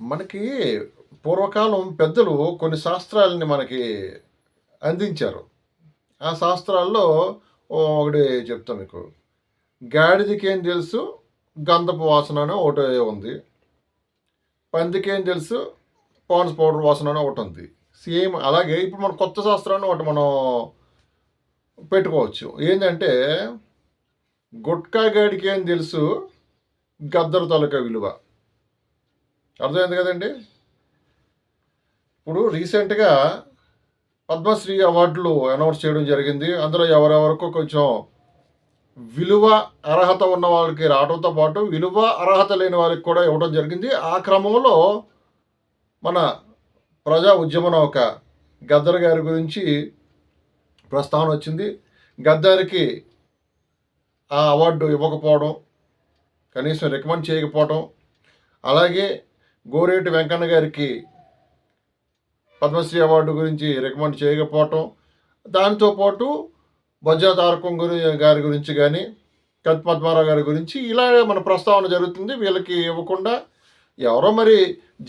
మనకి పూర్వకాలం పెద్దలు కొన్ని శాస్త్రాలని మనకి అందించారు. ఆ శాస్త్రాల్లో ఒకటి చెప్తాం మీకు. గాడిదకేం తెలుసు? గంధపు వాసన అని ఒకటి ఉంది. పందికేం తెలుసు? పాన్స్ పౌడర్ వాసన అని ఒకటి ఉంది. సేమ్ అలాగే ఇప్పుడు మన కొత్త శాస్త్రాన్ని ఒకటి మనం పెట్టుకోవచ్చు. ఏంటంటే గుట్కా గాడికి ఏం తెలుసు? గద్దరు తాలూకా విలువ. అర్థమైంది కదండి? ఇప్పుడు రీసెంట్గా పద్మశ్రీ అవార్డులు అనౌన్స్ చేయడం జరిగింది. అందులో ఎవరెవరికో కొంచెం విలువ అర్హత ఉన్న వాళ్ళకి రావడంతో పాటు విలువ అర్హత లేని వాళ్ళకి కూడా ఇవ్వడం జరిగింది. ఆ క్రమంలో మన ప్రజా ఉద్యమ నౌక గద్దర్ గారి గురించి ప్రస్తావన వచ్చింది. గద్దరికి ఆ అవార్డు ఇవ్వకపోవడం కనీసం రికమెండ్ చేయకపోవడం అలాగే గోరేటి వెంకన్న గారికి పద్మశ్రీ అవార్డు గురించి రికమెండ్ చేయకపోవటం దాంతోపాటు బొజ్జా తారకం గురి గారి గురించి కానీ కత్ పద్మారావు గారి గురించి ఇలా మన ప్రస్తావన జరుగుతుంది. వీళ్ళకి ఇవ్వకుండా ఎవరో మరి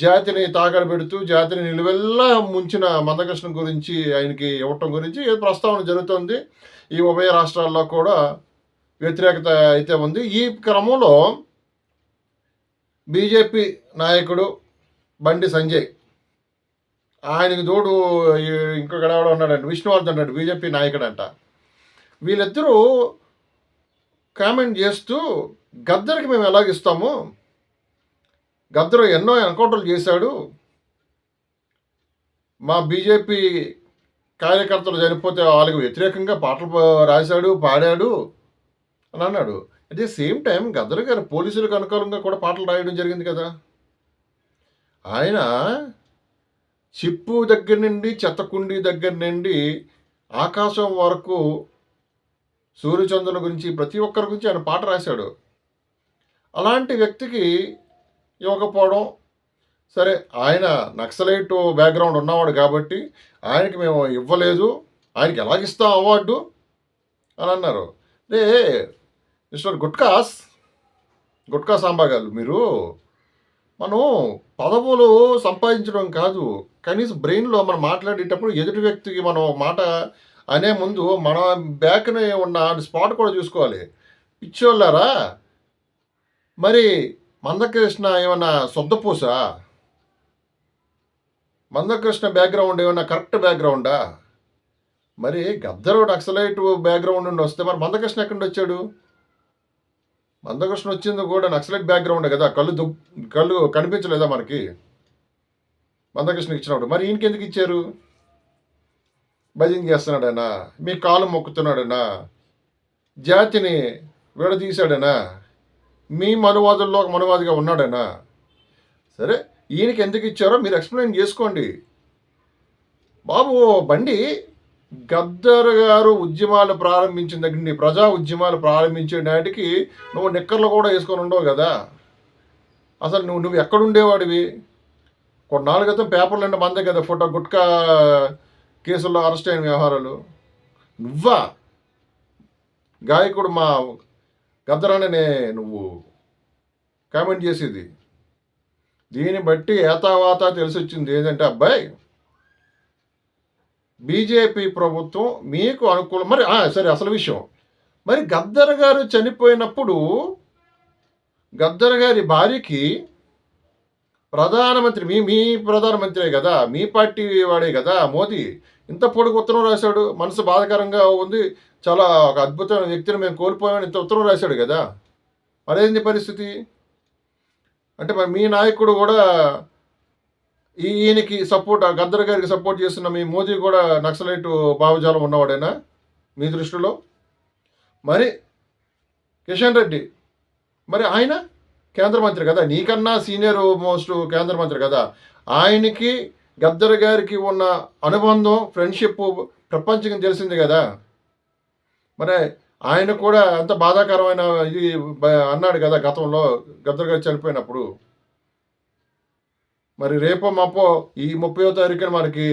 జాతిని తాకడ పెడుతూ జాతిని నిలువెల్లా ముంచిన మందకృష్ణ గురించి ఆయనకి ఇవ్వటం గురించి ఏదో ప్రస్తావన జరుగుతుంది. ఈ ఉభయ రాష్ట్రాల్లో కూడా వ్యతిరేకత అయితే ఉంది. ఈ క్రమంలో బీజేపీ నాయకుడు బండి సంజయ్. ఆయనకి తోడు ఇంకొక ఇంకొకడు ఉన్నాడంట విష్ణువర్ధన్ అన్నాడు బీజేపీ నాయకుడు అంట వీళ్ళిద్దరూ కామెంట్ చేస్తూ గద్దరికి మేము ఎలాగిస్తాము గద్దరు ఎన్నో ఎన్కౌంటర్లు చేశాడు. మా బీజేపీ కార్యకర్తలు చనిపోతే వాళ్ళకి వ్యతిరేకంగా పాటలు రాశాడు పాడాడు అని అన్నాడు. At the same time Gaddar garu పోలీసులకు అనుకూలంగా కూడా పాటలు రాయడం జరిగింది కదా. ఆయన చిప్పు దగ్గర నుండి చెత్తకుండి దగ్గర నుండి ఆకాశం వరకు సూర్యచంద్రుల గురించి ప్రతి ఒక్కరి గురించి ఆయన పాట రాశాడు. అలాంటి వ్యక్తికి ఇవ్వకపోవడం సరే ఆయన నక్సలైట్ బ్యాక్గ్రౌండ్ ఉన్నవాడు కాబట్టి ఆయనకి మేము ఇవ్వలేదు ఆయనకి ఎలాగిస్తాం అవార్డు అని అన్నారు. రే మిస్టర్ గుట్కాస్ గుట్కా సాంబా గారు మీరు. మనం పదవులు సంపాదించడం కాదు. కనీసం బ్రెయిన్లో మనం మాట్లాడేటప్పుడు ఎదుటి వ్యక్తికి మనం ఒక మాట అనే ముందు మన బ్యాక్ని ఉన్న స్పాట్ కూడా చూసుకోవాలి. పిచ్చోళ్ళారా? మరి మందకృష్ణ ఏమన్నా సొద్దపూస మందకృష్ణ బ్యాక్గ్రౌండ్ ఏమన్నా కరెక్ట్ బ్యాక్గ్రౌండా? మరి గద్దరు నక్సలైట్ బ్యాక్గ్రౌండ్ నుండి వస్తే మరి మందకృష్ణ ఎక్కడి నుండి వచ్చాడు? మందకృష్ణ వచ్చింది కూడా నక్సలైట్ బ్యాక్గ్రౌండ్ కదా? కళ్ళు దుబ్ కళ్ళు కనిపించలేదా మనకి? మందకృష్ణకి ఇచ్చినప్పుడు. మరి ఈయనకి ఎందుకు ఇచ్చారు? భజన చేస్తున్నాడనా? మీ కాలు మొక్కుతున్నాడనా? జాతిని విడదీశాడనా? మీ మనువాదుల్లో ఒక మనువాదిగా ఉన్నాడనా? సరే ఈయనకి ఎందుకు ఇచ్చారో మీరు ఎక్స్ప్లెయిన్ చేసుకోండి. బాబు బండి గద్దర్ గారు ఉద్యమాలు ప్రారంభించిన దగ్గర నీ ప్రజా ఉద్యమాలు ప్రారంభించే నాటికి నువ్వు నిక్కర్లు కూడా వేసుకొని ఉండవు కదా. అసలు నువ్వు నువ్వు ఎక్కడుండేవాడివి? కొన్నాళ్ళు క్రితం పేపర్లు అంటే మందే కదా ఫోటో గుట్కా కేసుల్లో అరెస్ట్ అయిన వ్యవహారాలు. నువ్వా? గాయకుడు మా గద్దరాననే నువ్వు కామెంట్ చేసేది. దీన్ని బట్టి ఏతావాత తెలిసి వచ్చింది ఏంటంటే అబ్బాయి బీజేపీ ప్రభుత్వం మీకు అనుకూలం. మరి సరే అసలు విషయం. మరి గద్దర్ గారు చనిపోయినప్పుడు గద్దర్ గారి భార్యకి ప్రధానమంత్రి మీ మీ ప్రధానమంత్రే కదా మీ పార్టీ వాడే కదా మోదీ. ఇంత పొడుగు ఉత్తరం రాశాడు. మనసు బాధకరంగా ఉంది. చాలా ఒక అద్భుతమైన వ్యక్తిని మేము కోల్పోయామని ఇంత ఉత్తరం రాశాడు కదా. మరేంది పరిస్థితి? అంటే మరి మీ నాయకుడు కూడా ఈయనకి సపోర్ట్ గద్దర్ గారికి సపోర్ట్ చేస్తున్న మీ మోదీ కూడా నక్సలైట్ భావజాలం ఉన్నవాడేనా? మీ దృష్టిలో? మరి కిషన్ రెడ్డి మరి ఆయన కేంద్ర మంత్రి కదా? నీకన్నా సీనియర్ మోస్ట్ కేంద్ర మంత్రి కదా? ఆయనకి గద్దర్ గారికి ఉన్న అనుబంధం ఫ్రెండ్షిప్ ప్రపంచం తెలిసింది కదా? మరి ఆయన కూడా ఎంత బాధాకరమైన ఇది అన్నాడు కదా గతంలో గద్దర్ గారు చనిపోయినప్పుడు. మరి రేపో మాపో ఈ ముప్పయో తారీఖున మనకి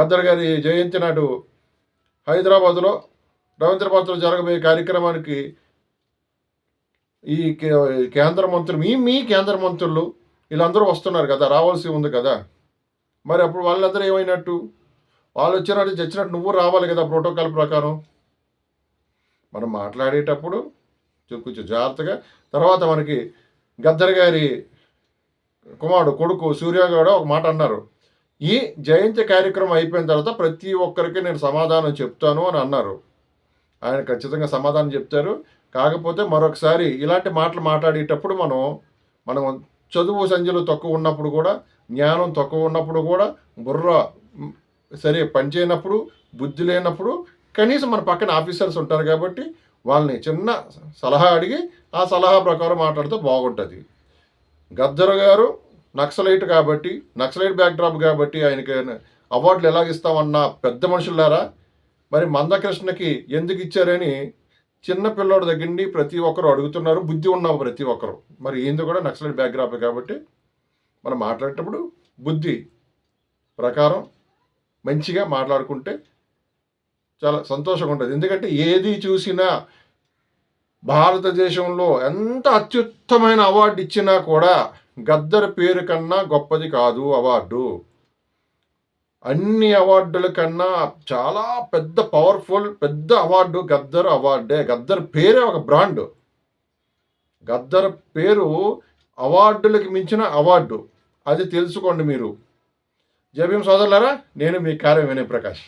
గద్దర్ గారి జయంతి నాడు హైదరాబాద్లో రవీంద్రపాత్రలో జరగబోయే కార్యక్రమానికి ఈ కే- కేంద్ర మంత్రులు మీ మీ కేంద్ర మంత్రులు వీళ్ళందరూ వస్తున్నారు కదా రావాల్సి ఉంది కదా. మరి అప్పుడు వాళ్ళందరూ ఏమైనట్టు? వాళ్ళు వచ్చినట్టు చచ్చినట్టు నువ్వు రావాలి కదా ప్రోటోకాల్ ప్రకారం. మనం మాట్లాడేటప్పుడు కొంచెం జాగ్రత్తగా తర్వాత మనకి గద్దర్ గారి కుమారుడు కొడుకు సూర్య కూడా ఒక మాట అన్నారు. ఈ జయంతి కార్యక్రమం అయిపోయిన తర్వాత ప్రతి ఒక్కరికి నేను సమాధానం చెప్తాను అని అన్నారు. ఆయన ఖచ్చితంగా సమాధానం చెప్తారు. కాకపోతే మరొకసారి ఇలాంటి మాటలు మాట్లాడేటప్పుడు మనం మనం చదువు సంఖ్యలు తక్కువ ఉన్నప్పుడు కూడా జ్ఞానం తక్కువ ఉన్నప్పుడు కూడా బుర్ర సరే పనిచేయనప్పుడు బుద్ధి లేనప్పుడు కనీసం మన పక్కన ఆఫీసర్స్ ఉంటారు కాబట్టి వాళ్ళని చిన్న సలహా అడిగి ఆ సలహా ప్రకారం మాట్లాడితే బాగుంటుంది. గద్దర్ గారు నక్సలైట్ కాబట్టి నక్సలైట్ బ్యాక్డ్రాప్ కాబట్టి ఆయనకి అవార్డులు ఎలాగిస్తామన్న పెద్ద మనుషులారా మరి మందకృష్ణకి ఎందుకు ఇచ్చారని చిన్న పిల్లోడి దగ్గర నుండి ప్రతి ఒక్కరు అడుగుతున్నారు. బుద్ధి ఉన్న ప్రతి ఒక్కరు. మరి ఈయన కూడా నక్సలైట్ బ్యాక్డ్రాప్ కాబట్టి మనం మాట్లాడేటప్పుడు బుద్ధి ప్రకారం మంచిగా మాట్లాడుకుంటే చాలా సంతోషంగా ఉంటుంది. ఎందుకంటే ఏది చూసినా భారతదేశంలో ఎంత అత్యుత్తమైన అవార్డు ఇచ్చినా కూడా గద్దర్ పేరు కన్నా గొప్పది కాదు అవార్డు. అన్ని అవార్డుల కన్నా చాలా పెద్ద పవర్ఫుల్ పెద్ద అవార్డు గద్దర్ అవార్డే. గద్దర్ పేరే ఒక బ్రాండ్. గద్దర్ పేరు అవార్డులకు మించిన అవార్డు. అది తెలుసుకోండి మీరు. జబీం సోదరులారా నేను మీ కార్యం వినయ్ ప్రకాష్.